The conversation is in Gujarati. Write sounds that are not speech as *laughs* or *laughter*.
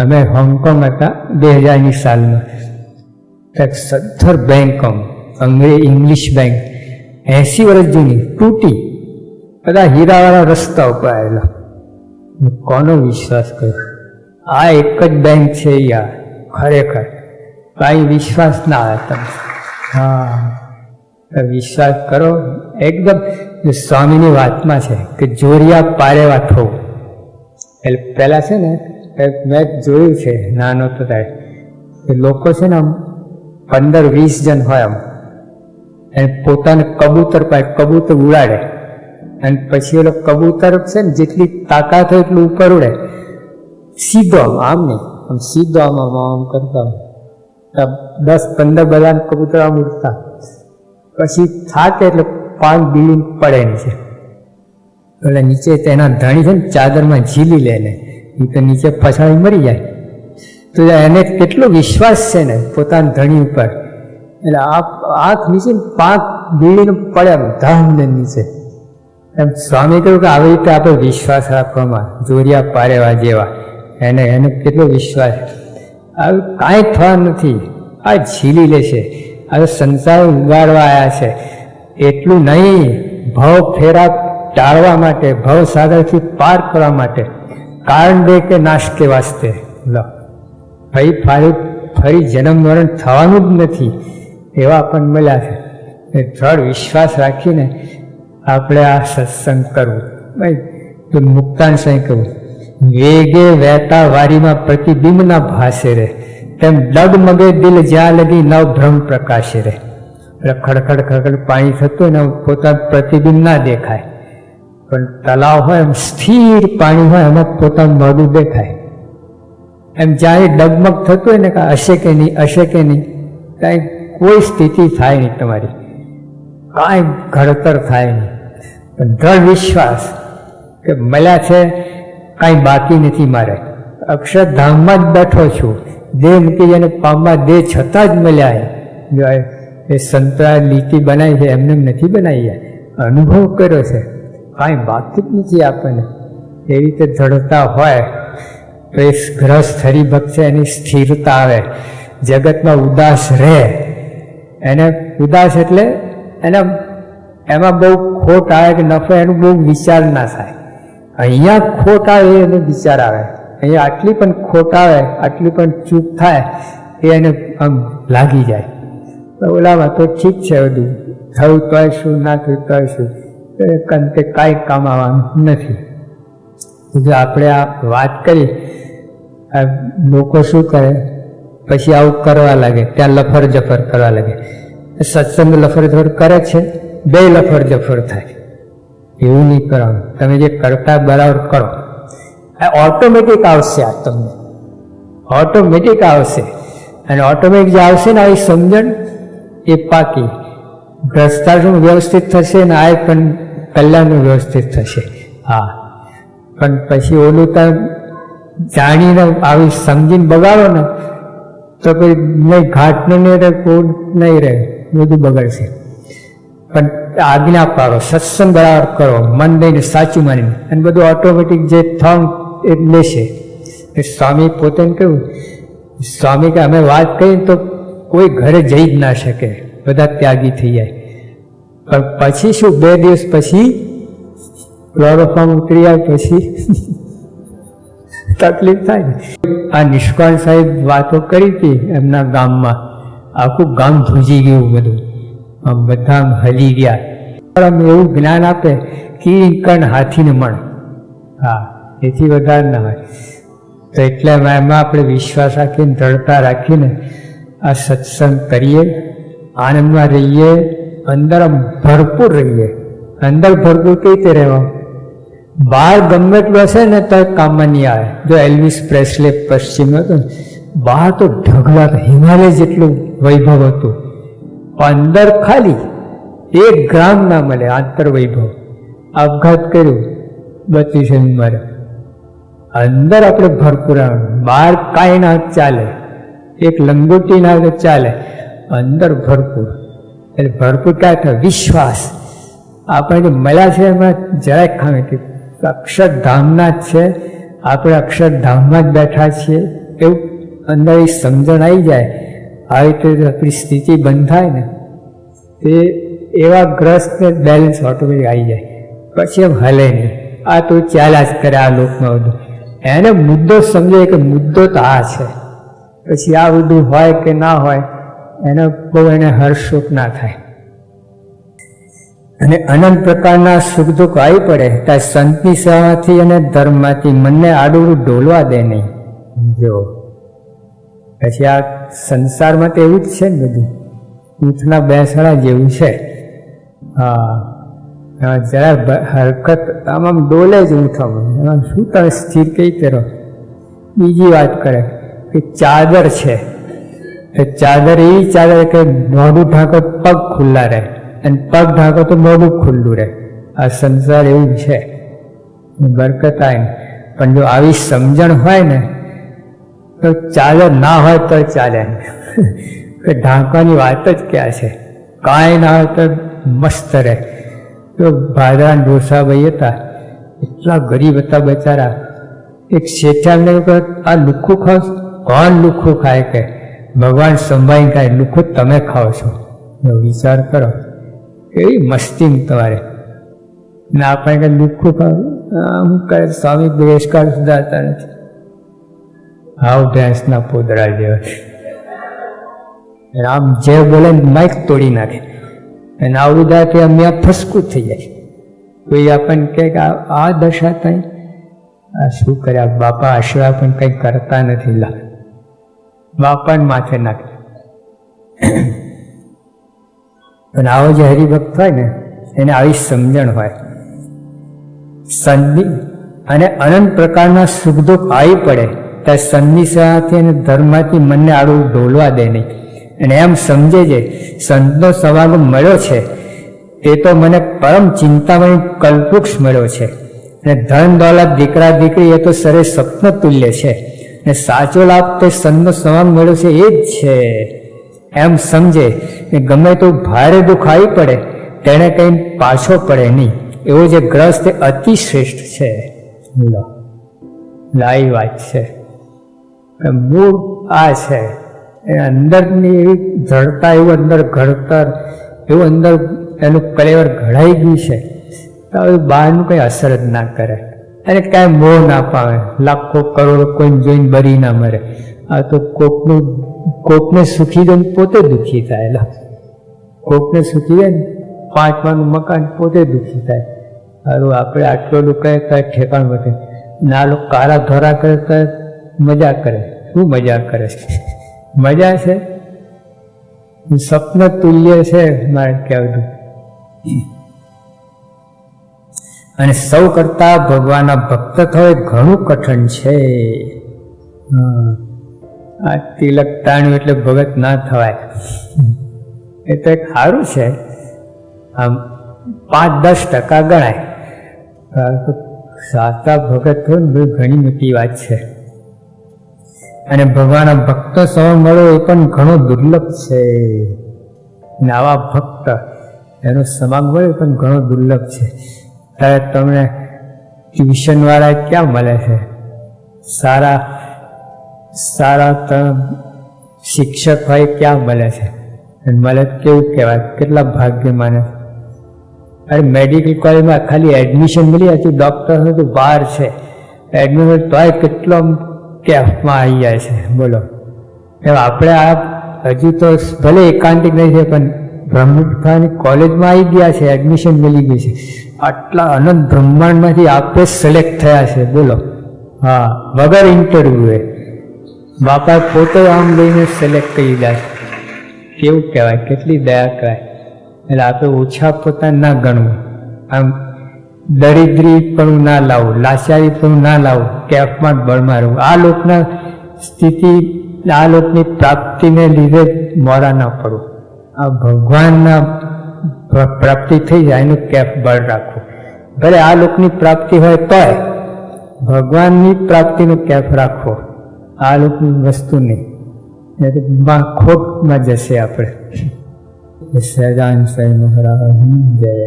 અમે હોંગકોંગ હતા, બે હજારની સાલમાં. એક સદ્ધર બેંકોંગ અંગ્રેજ ઇંગ્લિશ બેંક એસી વર્ષ જૂની, તૂટી. બધા હીરાવાળા રસ્તા ઉપર આવેલા. હું કોનો વિશ્વાસ કર્યો આ એક જ બેંક છે યાર, ખરેખર. કાંઈ વિશ્વાસ ના આવે તમે હા. વિશ્વાસ કરો, એકદમ સ્વામીની વાતમાં છે કે જોરિયા પારેવા થવું એટલે પહેલાં છે ને મેં જોયું છે, નાનો તો થાય. લોકો છે ને આમ પંદર, વીસ જણ હોય આમ. અને પોતાને કબૂતર પાસે કબૂતર ઉડાડે. અને પછી ઓલો કબૂતર છે ને જેટલી તાકાત હોય એટલું ઉપર ઉડે. સીધો આમ આમ નહીં. આમ સીધો આમ આમ આમ કરતા દસ, પંદર બધાને કબૂતર આમ ઉડતા. પછી થાકે એટલે પાંચ બિલ્ડિંગ પડે નીચે. એટલે નીચે તેના ધણી છે ને ચાદરમાં ઝીલી લે ને એ નીચે પછાડી મરી જાય. તો એને કેટલો વિશ્વાસ છે ને પોતાના ધણી ઉપર. એટલે આ આંખ નીચે પાક બિલ્ડિંગ પડે એમ, ધામને નીચે. એમ સ્વામી કહ્યું કે આવી રીતે આપણે વિશ્વાસ રાખવામાં, જોરિયા પારેવા જેવા. એને એને કેટલો વિશ્વાસ. આવું કાંઈ થવા નથી. આ ઝીલી લેશે તો સંસાર ઉગાડવા આવ્યા છે. એટલું નહીં, ભાવ ફેરા ટાળવા માટે, ભવ સાગરથી પાર કરવા માટે કારણ દે કે નાશ કે વાસ્તે લો. ભાઈ, ફરી ફરી જન્મ મરણ થવાનું જ નથી. એવા પણ મળ્યા છે. એ દ્રઢ વિશ્વાસ રાખીને આપણે આ સત્સંગ કરવું. ભાઈ, તો મુક્તાન સાંઈ કહ્યું, વેગે વહેતા વારીમાં પ્રતિબિંબ ના ભાસે રે. તેમ ડગમગે દિલ જ્યાં લગી નવ પ્રકાશે રે. એટલે ખડખડ ખડખડ પાણી થતું હોય ને પોતાનું પ્રતિબિંબ ના દેખાય. પણ તલાવ હોય એમ સ્થિર પાણી હોય એમાં પોતાનું મોડું દેખાય એમ જ્યારે ડગમગ થતું હોય ને કે હશે કે નહીં, હશે કે નહીં, કાંઈ કોઈ સ્થિતિ થાય નહીં તમારી. કાંઈ ઘડતર થાય નહીં. પણ દ્રઢ વિશ્વાસ કે મળ્યા છે, કાંઈ બાકી નથી મારે. અક્ષરધામમાં જ બેઠો છું. દેહ મૂકી જેને પામવા દેહ છતાં જ મળ્યા જો એ- સંતરા લીટી બનાવી છે, એમને એમ નથી બનાવી અનુભવ કર્યો છે. કાંઈ બાકી જ નથી આપણને. એ રીતે ધડતા હોય, તો એ ગ્રસ્ત હરિભક્ત છે, એની સ્થિરતા આવે. જગતમાં ઉદાસ રહે. એને ઉદાસ એટલે એને એમાં બહુ ખોટ આવે કે નફો, એનું બહુ વિચાર ના થાય. અહીંયા ખોટ આવે એને વિચાર આવે. અહીંયા આટલી પણ ખોટ આવે, આટલી પણ ચૂક થાય, એ એને આમ લાગી જાય. ઓલામાં તો ઠીક છે બધું. થયું તોય શું, ના થયું તોય શું. એ કંતે કાંઈ કામ આવવાનું નથી. જો આપણે આ વાત કરી લોકો શું કરે? પછી આવું કરવા લાગે, ત્યાં લફર જફર કરવા લાગે. સત્સંગ લફર જફર કરે છે, બે લફર જફર થાય. એવું નહીં કરવાનું. તમે જે કરતા બરાબર કરો. આ ઓટોમેટિક આવશે આ તમને. ઓટોમેટિક આવશે. અને ઓટોમેટિક જે આવશે ને, આવી સમજણ એ પાકી. ભ્રષ્ટાચાર વ્યવસ્થિત થશે ને આ પણ કલ્યાણનું વ્યવસ્થિત થશે. હા. પણ પછી ઓલું તો જાણીને આવી સમજીને બગાડો ને, તો કોઈ નહીં, ઘાટને નહીં રહે કોડ નહીં રહે. બધું બગડશે. પણ આજ્ઞા પાડો, સત્સંગ બરાબર કરો, મન દઈને સાચું માનીને. અને બધું ઓટોમેટિક જે થમ એ લેશે. એ સ્વામી પોતે કહ્યું, સ્વામી કે અમે વાત કરીએ તો કોઈ ઘરે જઈ જ ના શકે. બધા ત્યાગી થઈ જાય. પછી શું? બે દિવસ પછી ક્લોરોફોર્મ ઉતરી આવે પછી તકલીફ થાય ને. આ નિષ્કાળ સાહેબ વાતો કરી હતી એમના ગામમાં. આખું ગામ ભૂજી ગયું બધું. આમ બધા હલી ગયા. પણ આમ એવું જ્ઞાન આપે કે કણ હાથીને મણ હા, એથી વધારે ના હોય. તો એટલે એમાં આપણે વિશ્વાસ રાખીને, દ્રઢતા રાખીને આ સત્સંગ કરીએ. આનંદમાં રહીએ. અંદર ભરપૂર રહીએ. અંદર ભરપૂર કઈ રીતે રહેવા? બહાર ગમે એટલું હશે ને તો કામમાં નહીં આવે. જો એલ્વિસ પ્રેસલે પશ્ચિમ હતું બહાર તો ઢગલા હિમાલય જેટલું વૈભવ હતું. અંદર ખાલી એક ગ્રામ ના મળે આંતર વૈભવ. આપઘાત કર્યું બત્રીસ મારે અંદર આપણે ભરપૂર આવે બહાર કાંઈ ના ચાલે. એક લંગોટી ના ચાલે. અંદર ભરપૂર. એટલે ભરપૂરતા તો વિશ્વાસ. આપણે જે મળ્યા છે એમાં જરાય ખામી કે અક્ષરધામના જ છે. આપણે અક્ષરધામમાં જ બેઠા છીએ. એવું અંદર એ સમજણ આવી જાય. આવી રીતે આપણી સ્થિતિ બંધ થાય ને, તે એવા ગ્રસ્તને બેલેન્સ ઓટોમેટિક આવી જાય. પછી એમ હલે નહીં. આ તો ચાલ્યા જ કરે આ લોકમાં બધું. એને મુદ્દો સમજે કે મુદ્દો તો આ છે. પછી આ બધું હોય કે ના હોય એને બહુ એને હર્ષશોક ના થાય. અને અનંત પ્રકારના સુખ દુઃખ આવી પડે ત્યાં સંતની સેવાથી અને ધર્મમાંથી મનને આડું ડોલવા દે નહીં. જો. પછી આ સંસારમાં તો એવું જ છે ને બધું. ઊંચના બેસણા જેવું છે. હા. જરા હરકત આમ ડોલે જ ઊંઠામાં શું તમે સ્થિર કઈ કરો? બીજી વાત કરે કે ચાદર છે. ચાદર, એ ચાદર કે મોઢું ઢાંકો પગ ખુલ્લા રહે. અને પગ ઢાંકો તો મોઢું ખુલ્લું રહે. આ સંસાર એવું છે. બરકત આવે પણ જો આવી સમજણ હોય ને, તો ચાદર ના હોય તો ચાલે કે *laughs* ઢાંકવાની વાત જ ક્યાં છે? કાંઈ ના હોય તો મસ્ત રહે. તો ભાદરા ડોસાભાઈ હતા. એટલા ગરીબ હતા બચારા. એક શેઠાને આ લુખ્ખું ખાવ. કોણ લુખ્ખું ખાય કે? ભગવાન સંભાઈ કાંઈ લુખો તમે ખાઓ છો? વિચાર કરો. એવી મસ્તી તમારે. ને આપણે કંઈ લુખું ખાવું? કરે સ્વામી બહિષ્કાર સુધારતા નથી. હાવ ભેંસના પોદરા જેવા. રામ જે બોલે માઇક તોડી નાખે. અને આવું કે અમે ફસકું થઈ જાય. કોઈ આપણને કહે કે આ દશા થાય. આ શું કર્યા બાપા આશરા પણ કંઈ કરતા નથી. લા બાપાને માથે નાખે. પણ આવો જે હરિભક્ત હોય ને, એને આવી સમજણ હોય. સંધિ અને અનંત પ્રકારના સુખ દુઃખ આવી પડે ત્યારે સંધિ સેવાથી અને ધર્મમાંથી મનને આડું ઢોલવા દે નહીં. અને એમ સમજે છે, સંતનો સવાલ મળ્યો છે તે તો મને પરમ ચિંતામય કલ્પવૃક્ષ મળ્યો છે. અને ધન દોલત દીકરા દીકરી એ તો સરે સ્વપ્ન તુલ્ય છે. અને સાચો લાભ તે સંતનો સમાન મળ્યો છે, એ જ છે. એમ સમજે કે ગમે તો ભારે દુઃખ આવી પડે, તેણે કંઈ પાછો પડે નહીં. એવો જે ગ્રસ્ત અતિ શ્રેષ્ઠ છે. લાઈ વાત છે. મૂળ આ છે. એ અંદરની એવી જડતા, એવું અંદર ઘડતર, એવું અંદર એનું કલેવર ઘડાઈ ગયું છે. તો બહારનું કંઈ અસર જ ના કરે. અને કાંઈ મોહ ના પામે લાખો કરોડો કોઈને જોઈને બરી ના મરે. આ તો કોકનું, કોકને સુખી દે પોતે દુઃખી થાય. લા, કોકને સુખી દે ને, પાંચમાનું મકાન પોતે દુઃખી થાય. સારું આપણે આટલો દુઃખે કાંઈ ઠેકાણ વધે ના લોકો કારા ધોરા કરે તો મજા કરે. શું મજા કરે? મજા છે? સ્વપ્ન તુલ્ય છે મારે કહેવું અને સૌ કરતા ભગવાનના ભક્ત થવું ઘણું કઠણ છે. આ તિલક તાણ્યું એટલે ભગત ના થવાય. એ તો એક સારું છે. આમ પાંચ દસ ટકા ગણાય. સાતા ભગત થયો ને ઘણી મોટી વાત છે. અને ભગવાનના ભક્ત સૌ મળો એ પણ ઘણો દુર્લભ છે. આવા ભક્ત, એનો સમાગ મળ્યો પણ ઘણો દુર્લભ છે. ત્યારે તમને ટ્યુશનવાળા ક્યાં મળે છે? સારા સારા શિક્ષક હોય ક્યાં મળે છે? અને મળે કેવું કહેવાય, કેટલા ભાગ્ય માને અરે મેડિકલ કોલેજમાં ખાલી એડમિશન મળી હતી ડૉક્ટર તો બહાર છે. એડમિશન તોય કેટલો કેફમાં આવી જાય છે, બોલો. એમ આપણે આ હજુ તો ભલે એકાંતિક નહીં છે, પણ બ્રહ્મની કોલેજમાં આવી ગયા છે એડમિશન મળી ગઈ છે. આટલા અનંત બ્રહ્માંડમાંથી આપે સિલેક્ટ થયા છે, બોલો. હા, વગર ઇન્ટરવ્યુએ બાપા પોતે આમ લઈને સિલેક્ટ કરી દે કેવું કહેવાય, કેટલી દયા કહેવાય. એટલે આપણે ઓછા પોતાને ના ગણવું. આમ દરિદ્રી પણ ના લાવવું લાચારી પણ ના લાવવું કેફમાં બળ મારવું. આ લોકના સ્થિતિ, આ લોકની પ્રાપ્તિને લીધે મોરા ના પડવું. આ ભગવાનના પ્રાપ્તિ થઈ જાય, એનું કેપ બળ રાખવું. ભલે આ લોકની પ્રાપ્તિ હોય તોય, ભગવાનની પ્રાપ્તિનું કેફ રાખવો. આ લોકની વસ્તુ નહીં ખોટમાં જશે આપણે. સહજાન સાઈ મહારાજ જય.